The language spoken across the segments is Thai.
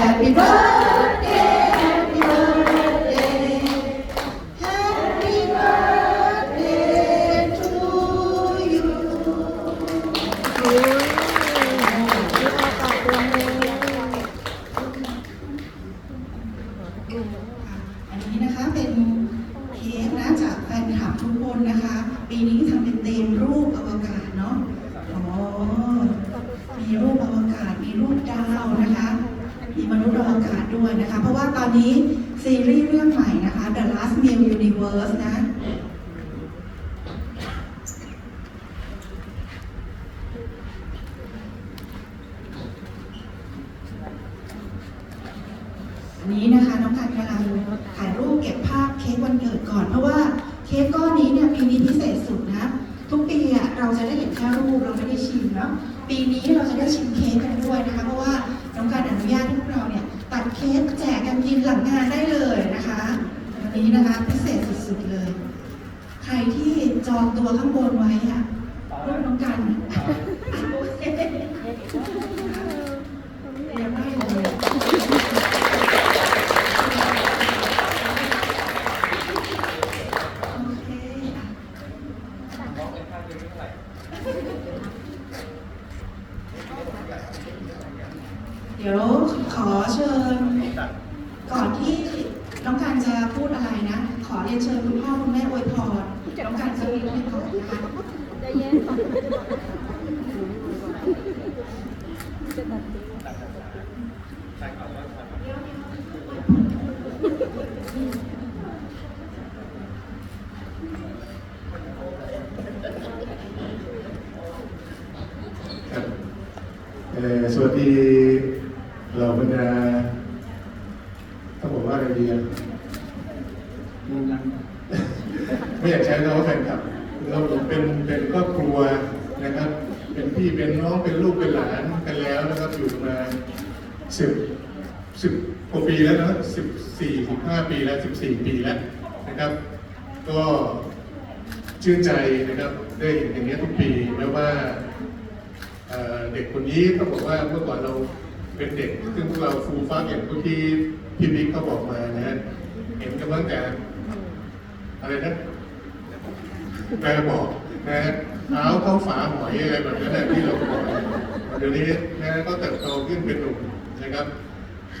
Happy birthday Happy birthday Happy birthday to you อันนี้นะคะเป็นเค้กนะจากแฟนคลับทุกคนนะคะ ปีนี้ทำเป็นธีมรูปอวกาศเนาะอ๋อมีรูปอวกาศมีรูปดาวนะคะ มีมนุษย์อวกาศด้วยนะคะ เพราะว่าตอนนี้ซีรีส์เรื่องใหม่นะคะ The Last Meal Universe นะอันนี้นะคะน้องการกำลังถ่ายรูปเก็บภาพเค้กวันเกิดก่อน เพราะว่าเค้กก้อนนี้เนี่ยปีนี้พิเศษสุดนะ ทุกปีอะเราจะได้เห็นแค่รูปเราไม่ได้ชิมเนาะปีนี้เราจะได้ชิมเค้กกันด้วยนะคะ เพราะว่าน้อง เค้กแจกกันกินหลังงานได้เลยนะคะวันนี้นะคะพิเศษสุดๆเลย ใครที่จองตัวข้างบนไว้อะรูปน้องกันโอเคเรียบได้เลยโอเคอะเดี๋ เดี๋ยวขอเชิญ ก่อนที่น้องการจะพูดอะไรนะ ขอเรียนเชิญคุณพ่อคุณแม่อวยพรน้องการจะมีอวยพรนะคะใจเย็นก่อนจะตัดสินครับเอ่อสวัสดี เราบรรดาต้องบอกว่าอะไรดีอะอืมไม่อยากใช้คำว่าแฟนคลับ เราเป็นเป็นครอบครัวนะครับ เป็นพี่เป็นน้องเป็นลูกเป็นหลานกันแล้วนะครับอยู่มาสิบสิบกว่าปีแล้วนะสิบสี่สิบห้าปีแล้วสิบสี่ปีแล้วนะครับ ก็ชื่นใจนะครับได้เห็นอย่างนี้ยทุกปีแม้ว่าเอ่อเด็กคนนี้ต้องบอกว่าเมื่อก่อนเรา เป็นเด็กซึ่งพวกเราฟูฟ้าอย่างที่พี่บิ๊กเขาบอกมานะ เห็นกันตั้งแต่อะไรนะแปลบอกนะเท้าเข้าฝาหอยอะไรแบบนั้นนะที่เราบอกเดี๋ยวนี้นะฮะก็เติบโตขึ้นเป็นหนุ่มนะครับ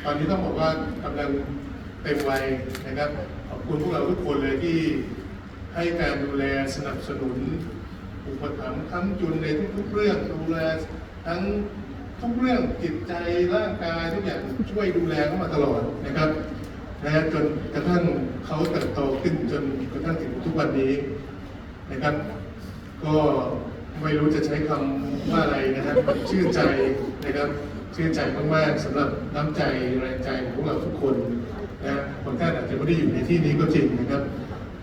ตอนนี้ต้องบอกว่ากำลังเต็มวัยนะครับ ขอบคุณพวกเราทุกคนเลยที่ให้การดูแลสนับสนุนอุปถัมภ์ค้ำจุนในทุกๆเรื่องดูแลทั้ง ทุกเรื่องจิตใจร่างกายทุกอย่างช่วยดูแลเขามาตลอดนะครับนะจนกระทั่งเขาเติบโตขึ้นจนกระทั่งถึงทุกวันนี้นะครับ ก็ไม่รู้จะใช้คำว่าอะไรนะครับชื่นใจนะครับชื่นใจมากๆสำหรับน้ำใจแรงใจของพวกเราทุกคนนะบางท่านอาจจะไม่ได้อยู่ในที่นี้ก็จริงนะครับ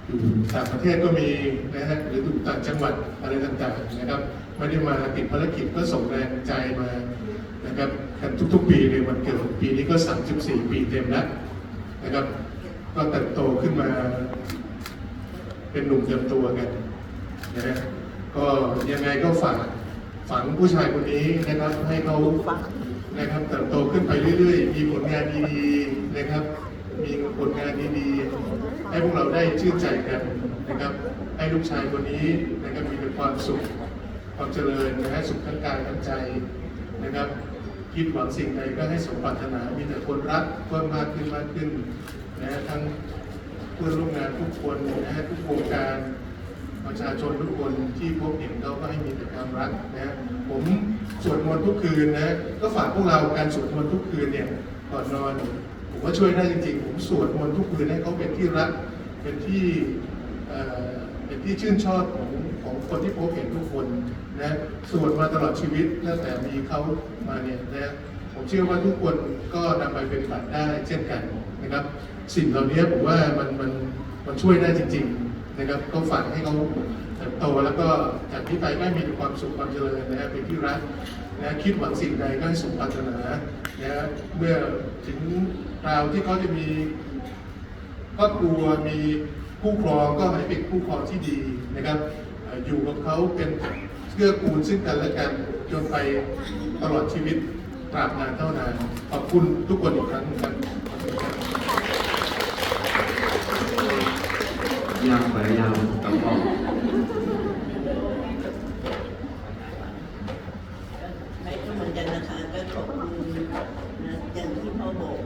อยู่ต่างประเทศก็มีนะฮะหรืออยู่ต่างจังหวัดอะไรต่างๆนะครับไม่ได้มาติดภารกิจก็ส่งแรงใจมา นะครับกันทุกๆ ปีในวันเกิดปีนี้ก็ 34 ปีเต็มแล้วนะครับ ก็เติบโตขึ้นมา เป็นหนุ่มเต็มตัวกันนะฮะก็ยังไงก็ฝากฝังผู้ชายคนนี้นะครับให้เขานะครับเติบโตขึ้นไปเรื่อยๆ มีผลงานดีๆนะครับ มีผลงานดีๆ ให้พวกเราได้ชื่นใจกันนะครับ ให้ลูกชายคนนี้นะครับมีแต่ความสุข ความเจริญนะฮะสุขทั้งกายทั้งใจนะครับ คิดหวังสิ่งใดก็ให้สมปรารถนา มีแต่คนรักเพิ่มมากขึ้นมากขึ้นนะทั้งเพื่อนร่วมงานทุกคนนะฮะทุกโครงการประชาชนทุกคนที่พบเห็นเขาก็ให้มีแต่ความรักนะผมสวดมนต์ทุกคืนนะก็ฝากพวกเราการสวดมนต์ทุกคืนเนี่ยก่อนนอนผมว่าช่วยได้จริงๆ ผมสวดมนต์ทุกคืนให้เขาเป็นที่รักเป็นที่เอ่อเป็นที่ชื่นชอบของของคนที่พบเห็นทุกคนนะสวดมาตลอดชีวิตตั้งแต่มีเขา มาเนี่ยนะผมเชื่อว่าทุกคนก็นำไปเป็นบัตรได้เช่นกันนะครับ สิ่งเหล่านี้ผมว่ามันมันมันช่วยได้จริง ๆนะครับ ก็ฝากให้เขาเติบโตแล้วก็จากที่ไปก็มีความสุขความเจริญนะฮะเป็นที่รักนะคิดหวังสิ่งใดก็ให้สมปรารถนานะเมื่อถึงราวที่เขาจะมีครอบครัวมีคู่ครองก็ให้เป็นคู่ครองที่ดีนะครับเอ่ออยู่กับเขาเป็นเกื้อกูลซึ่งกันและกัน จนไปตลอดชีวิตตราบนานเท่านานขอบคุณทุกคนอีกครั้งครับยาวไปยาวกับพ่อไม่ก็เหมือนกันนะคะก็ขอบคุณนะอย่างที่พ่อบอก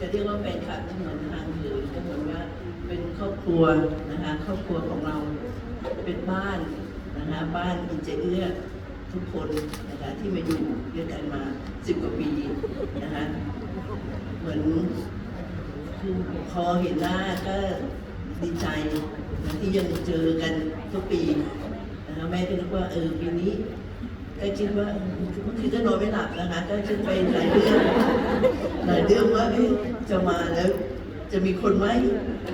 จะเรียกว่าเป็นคลับเหมือนทางเหินก็เหมือนว่าเป็นครอบครัวนะคะครอบครัวของเราเป็นบ้านนะคะบ้านอินเจเอื้อ ทุกคนนะคะที่มาอยู่ด้วยกันมาสิบกว่าปีนะคะเหมือนคือพอเห็นหน้าก็ดีใจนะที่ยังเจอกันทุกปีนะคะแม่ก็นึกว่าเออปีนี้ก็คิดว่าเมื่อก็นอนไม่หลับนะคะ ก็คิดไปหลายเรื่องหลายเรื่องว่าจะมาแล้ว จะมีคนไหม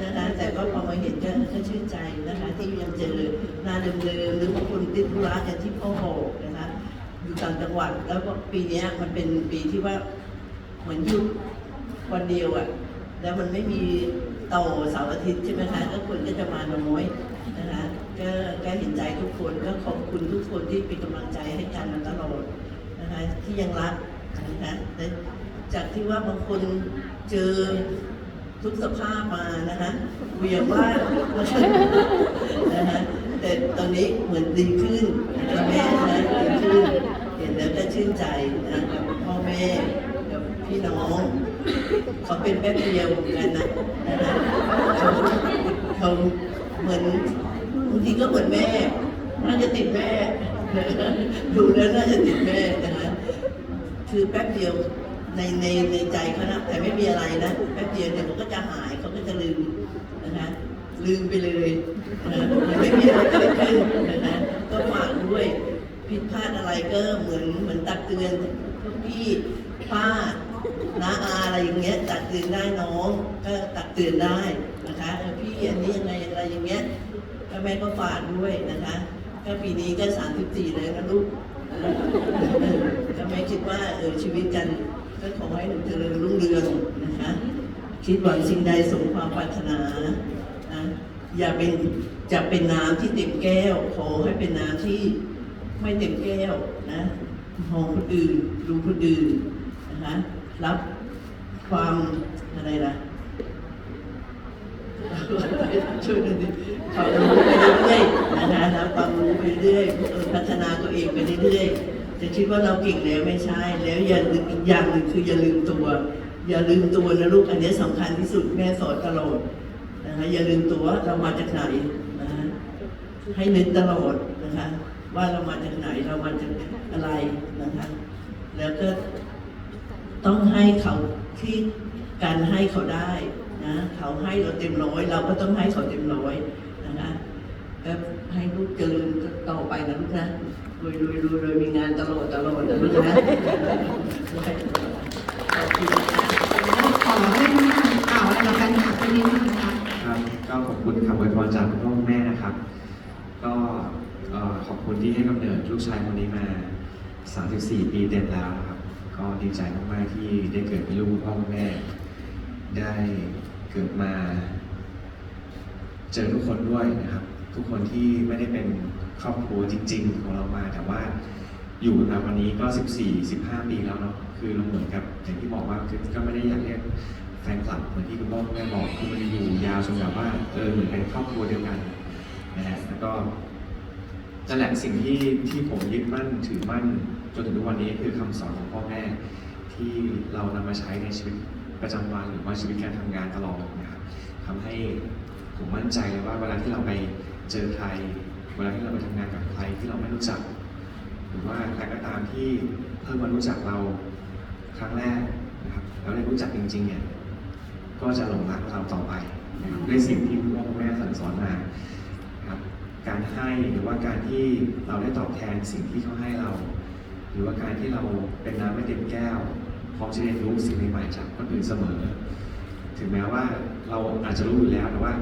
นะคะแต่ก็พอมาเห็นก็ก็ชื่นใจนะคะ ที่ยังเจอหน้าเดิมๆหรือบางคนติดธุระอย่างที่พ่อบอกนะคะอยู่ต่างจังหวัดแล้วก็ปีนี้มันเป็นปีที่ว่าเหมือนยุดวันเดียวอะ่ะแล้วมันไม่มีต่อเสาร์อาทิตย์ใช่ไหมคะก็คนก็จะมาน้อยนะคะก็ก็เห็นใจทุกคนก็ขอบคุณทุกคนที่เป็นกำลังใจให้กันมาตลอดนะคะที่ยังรักนะคะและจากที่ว่าบางคนเจอ ทุกสภาพมานะคะเวียงว่านะคะแต่ตอนนี้เหมือนดีขึ้นนะแม่นะดีขึ้นเห็นแล้วก็ชื่นใจนะกับพ่อแม่กับพี่น้องเขาเป็นแป๊บเดียวกันนะนะคะเขาเขาเหมือนบางทีก็เหมือนแม่น่าจะติดแม่ดูแล้วน่าจะติดแม่นะคะคือแป๊บเดียว ในในในใจเขานะแต่ไม่มีอะไรนะแป๊บเดียวเนี่ยเขาก็จะหายเขาก็จะลืมนะคะลืมไปเลยนะไม่มีอะไรเกิดขึ้นนะคะก็ฝากด้วยผิดพลาดอะไรก็เหมือนเหมือนตักเตือนพวกพี่ป้าน้าอาอะไรอย่างเงี้ยตักเตือนได้น้อง ก็ตักเตือนได้นะคะพี่อันนี้ยังไงอะไรอย่างเงี้ยก็แม่ก็ฝากด้วยนะคะก็ปีนี้ก็สามสิบสี่เลยนะลูกก็แม่คิดว่าเออชีวิตกัน ก็ขอให้หนูเจริญรุ่งเรืองนะคะ คิดหวังสิ่งใดสมความปรารถนานะอย่าเป็นจะเป็นน้ำที่เต็มแก้ว ขอให้เป็นน้ำที่ไม่เต็มแก้วนะมองคนอื่นดูคนอื่นนะคะรับความอะไรล่ะช่วยหน่อยดิความรู้ไปเรื่อยๆนะคะรับความรู้ไปเรื่อยพัฒนาตัวเองไปเรื่อยๆ จะคิดว่าเราเก่งแล้วไม่ใช่ แล้วอย่าลืมอีกอย่างหนึ่งคืออย่าลืมตัว อย่าลืมตัวนะลูกอันนี้สำคัญที่สุดแม่สอนตลอดนะคะอย่าลืมตัวเรามาจากไหนนะคะให้นึกตลอดนะคะ ว่าเรามาจากไหนเรามาจากอะไรนะคะ แล้วก็ต้องให้เขาที่การให้เขาได้นะเขาให้เราเต็มร้อยเราก็ต้องให้เขาเต็มร้อยนะคะก็ให้ลูกเจริญต่อไปนะลูกนะ รวยรวยรวยรวยมีงานตลอดตลอดนะลูกนะขอบคุณค่ะขอให้น้องการกล่าวอะไรกับแฟนคลับไปนิดนึงนะคะครับก็ขอบคุณคำอวยพรจากพ่อแม่นะครับ ก็ขอบคุณที่ให้กำเนิดลูกชายคนนี้มา 34 ปีเต็มแล้วนะครับ ก็ดีใจมากๆที่ได้เกิดเป็นลูกพ่อแม่ ได้เกิดมา เจอทุกคนด้วยนะครับ ทุกคนที่ไม่ได้เป็น ครอบครัวจริง ๆ ของเรามาแต่ว่าอยู่กันมาวันนี้ก็ 14 15 ปีแล้วเนาะคือเราเหมือนกับอย่างที่บอกว่าคือก็ไม่ได้อยากเรียกแฟนคลับเหมือนที่คุณพ่อคุณแม่บอกคือมันอยู่ยาวจนแบบว่าเออเหมือนเป็นครอบครัวเดียวกันนะฮะแล้วก็นั่นแหละสิ่งที่ที่ผมยึดมั่นถือมั่นจนถึงทุกวันนี้คือคำสอนของพ่อแม่ที่เรานำมาใช้ในชีวิตประจำวันหรือว่าชีวิตการทำงานตลอดนะครับทำให้ผมมั่นใจเลยว่าเวลาที่เราไปเจอใคร เวลาที่เราไปทำงานกับใครที่เราไม่รู้จัก หรือว่าใครก็ตามที่เพิ่งมารู้จักเราครั้งแรกนะครับแล้วได้รู้จักจริงๆเนี่ยก็จะหลงรักเราต่อไปนะครับด้วยสิ่งที่คุณพ่อคุณแม่สั่งสอนมาครับการให้หรือว่าการที่เราได้ตอบแทนสิ่งที่เขาให้เรา หรือว่าการที่เราเป็นน้ำไม่เต็มแก้วพร้อมจะเรียนรู้สิ่งใหม่ๆจากคนอื่นเสมอ ถึงแม้ว่าเราอาจจะรู้อยู่แล้วแต่ว่า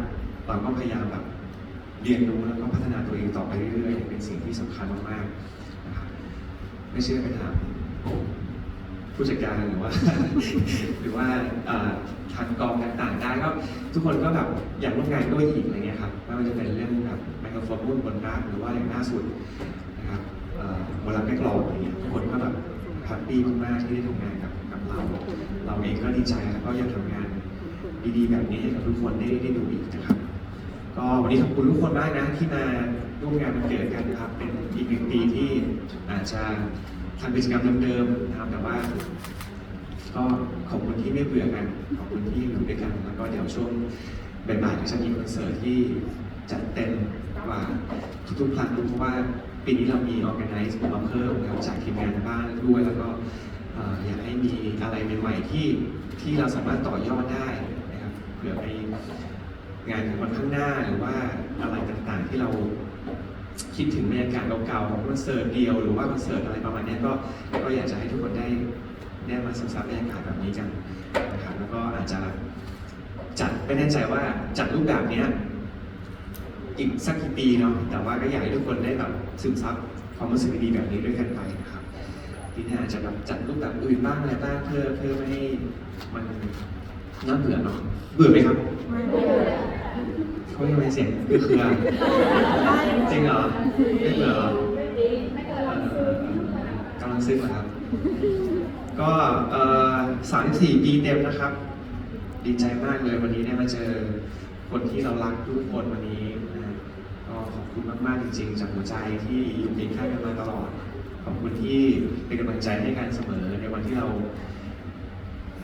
เราก็พยายามแบบ เรียนรู้แล้วก็พัฒนาตัวเองต่อไปเรื่อยๆ เป็นสิ่งที่สำคัญมากๆนะครับไม่เชื่อไปถามผู้จัดการหรือว่า หรือว่าทางกองต่างๆได้ก็ทุกคนก็แบบอยากร่วมงานด้วยอีกอะไรเงี้ยครับไม่ว่าจะเป็นเรื่องแบบไมโครโฟนรุ่นบนรักหรือว่าอย่างล่าสุดนะครับเอ่อเวลาไม่กรอบอะไรเงี้ยทุกคนก็แบบแฮปปี้มากๆที่ได้ทำงานกับกับเรา เราเองก็ดีใจแล้วก็อยากทำงานดีๆแบบนี้ให้กับทุกคนได้ได้ดูอีกนะครับ ก็วันนี้ขอบคุณทุกคนมากนะที่มาร่วมงานวันเกิดกันนะครับ เป็นอีกหนึ่งปีที่อาจจะทำกิจกรรมเดิมๆนะครับแต่ว่าก็ขอบคุณที่ไม่เบื่อกัน ขอบคุณที่อยู่ด้วยกัน แล้วก็เดี๋ยวช่วงบ่ายๆก็จะมีคอนเสิร์ตที่จัดเต็มกว่าทุกๆครั้งเพราะว่าปีนี้เรามี organize มาเพิ่มนะครับจากทีมงานบ้านด้วย แล้วก็อยากให้มีอะไรใหม่ๆที่ที่เราสามารถต่อยอดได้นะครับเผื่อไป งานในวันข้างหน้าหรือว่าอะไรต่างๆที่เราคิดถึงบรรยากาศเก่าๆของคอนเสิร์ตเดียว หรือว่าคอนเสิร์ตอะไรประมาณนี้ก็ก็อยากจะให้ทุกคนได้ได้มาซึมซับบรรยากาศแบบนี้กันนะครับแล้วก็อาจจะจัดไม่แน่ใจว่าจัดรูปแบบนี้อีกสักกี่ปีเนาะแต่ว่าก็อยากให้ทุกคนได้แบบซึมซับความรู้สึกดีแบบนี้ด้วยกันไปนะครับปีหน้าอาจจะแบบจัดรูปแบบอื่นบ้างอะไรบ้างเพื่อเพื่อไม่ให้มันน่าเบื่อเนาะเบื่อไหมครับไม่เบื่อ ขายังไม่เสียงเบื่อคืออะไรจริงเหรอ ไม่เบื่อเหรอกำลังซึ้งเหรอครับ ก็เอ่อสามสี่ปีเต็มนะครับ ดีใจมากเลยวันนี้ได้มาเจอคนที่เรารักทุกคนวันนี้นะฮะก็ขอบคุณมากๆจริงๆ จากหัวใจที่อยู่เคียงข้างกันมาตลอด ขอบคุณที่เป็นกำลังใจให้กันเสมอในวันที่เรา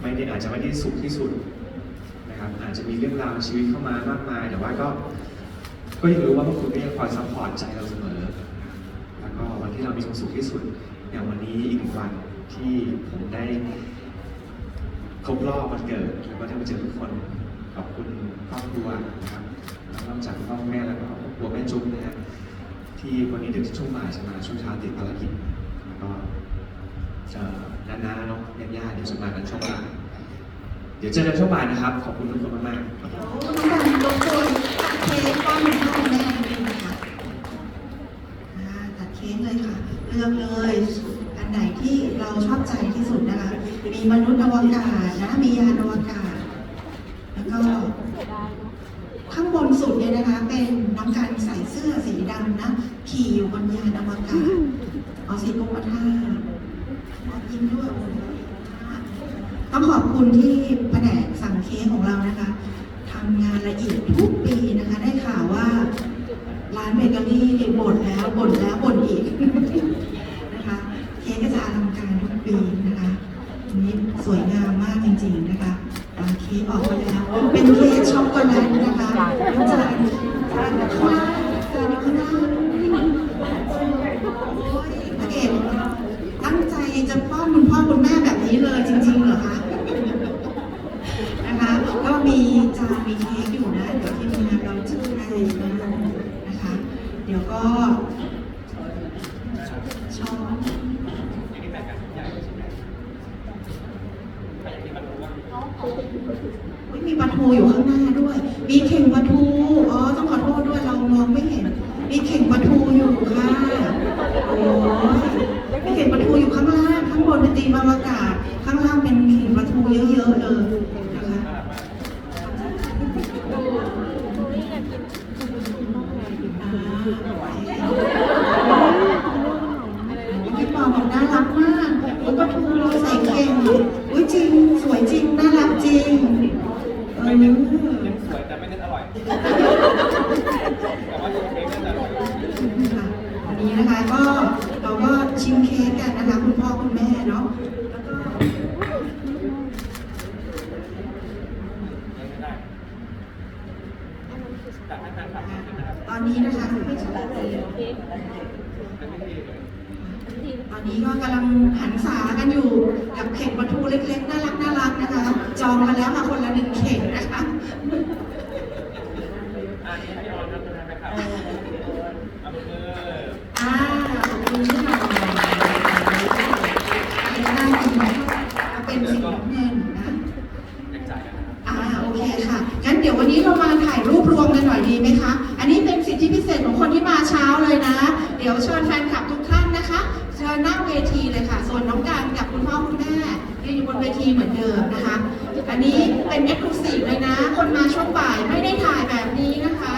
ไม่ได้อาจจะไม่ได้สุขที่สุด นะครับ อาจจะมีเรื่องราวชีวิตเข้ามามากมาย แต่ว่าก็ ก็ยังรู้ว่าพวกคุณก็ยังคอยซัพพอร์ตใจเราเสมอ แล้วก็วันที่เรามีความสุขที่สุด อย่างวันนี้อีกหนึ่งวันที่ผมได้ครบรอบวันเกิดแล้วก็ได้มาเจอทุกคนขอบคุณครอบครัวนะครับแล้วนอกจากคุณพ่อแม่แล้วก็ครอบครัวแม่จุ๊บนะฮะที่วันนี้เดี๋ยวช่วงบ่ายจะมาช่วงเช้าติดภารกิจแล้วก็น้าๆเนาะญาติๆเดี๋ยวจะมากันช่วงบ่าย เดี๋ยวเจอกันช่วงบ่ายนะครับ ขอบคุณทุกคนมากๆ น้องการรบกวนตัดเค้กก้อนหนึ่งให้คุณแม่นิดนึงค่ะอ่าตัดเค้กเลยค่ะ เลือกเลย อันไหนที่เราชอบใจที่สุดนะคะ มีมนุษย์อวกาศนะ มียานอวกาศ แล้วก็ ข้างบนสุดเนี่ยนะคะ เป็นน้องการใส่เสื้อสีดำนะ ขี่อยู่บนยานอวกาศเอาสีลงมาท่ายิ้มด้วยโอ้โหต้องขอบ คุณที่แผนกของเรานะคะทำงานละเอียดทุกปีนะคะ ได้ข่าวว่า ร้านเบเกอรี่บ่นแล้วบ่นแล้วบ่นอีก นะคะ เค้กก็จะอลังการทุกปีนะคะอันนี้สวยงามมากจริงๆนะคะอ่าเค้กออกมาแล้ว เป็นเค้กช็อกโกแลตนะคะน้ำจานจานข้างล่างจานข้างล่างโอ้ยพระเอกตั้งใจจะป้อนคุณพ่อคุณแม่แบบนี้เลยจริงๆเหรอคะ นะคะ ก็มี จานมีเค้กอยู่นะ เดี๋ยวทีมงานเราจะให้นะคะ เดี๋ยวก็ช้อนอุ๊ยมีปลาทูอยู่ข้างหน้าด้วย มีเข่งปลาทู อ๋อ ต้องขอโทษด้วย เรามองไม่เห็น มีเข่งปลาทูอยู่ค่ะ โอ้ยมีเข่งปลาทูอยู่ข้างล่าง ข้างบนเป็นตีมอวกาศ ข้างล่างเป็นเข่งปลาทูเยอะๆเลยนะคะ พี่ปอบอกน่ารักมากอุ้ยปลาทูใส่เข่งอุ้ยจริง สวยจริง น่ารักจริงเออ สวยแต่ไม่เน้นอร่อย แต่ว่าตัวเค้กน่าจะอร่อย ค่ะวันนี้นะคะก็เราก็ ชิมเค้กกันนะคะ คุณพ่อคุณแม่เนาะแล้วก็ได้จัดให้แฟนคลับใช่ไหมครับตอนนี้นะคะไม่ใช่ตอนนี้ก็กำลังหันษากันอยู่กับเข่งปลาทูเล็กๆ น่ารักน่ารักนะคะ จองมาแล้วค่ะคนละหนึ่งเข่ง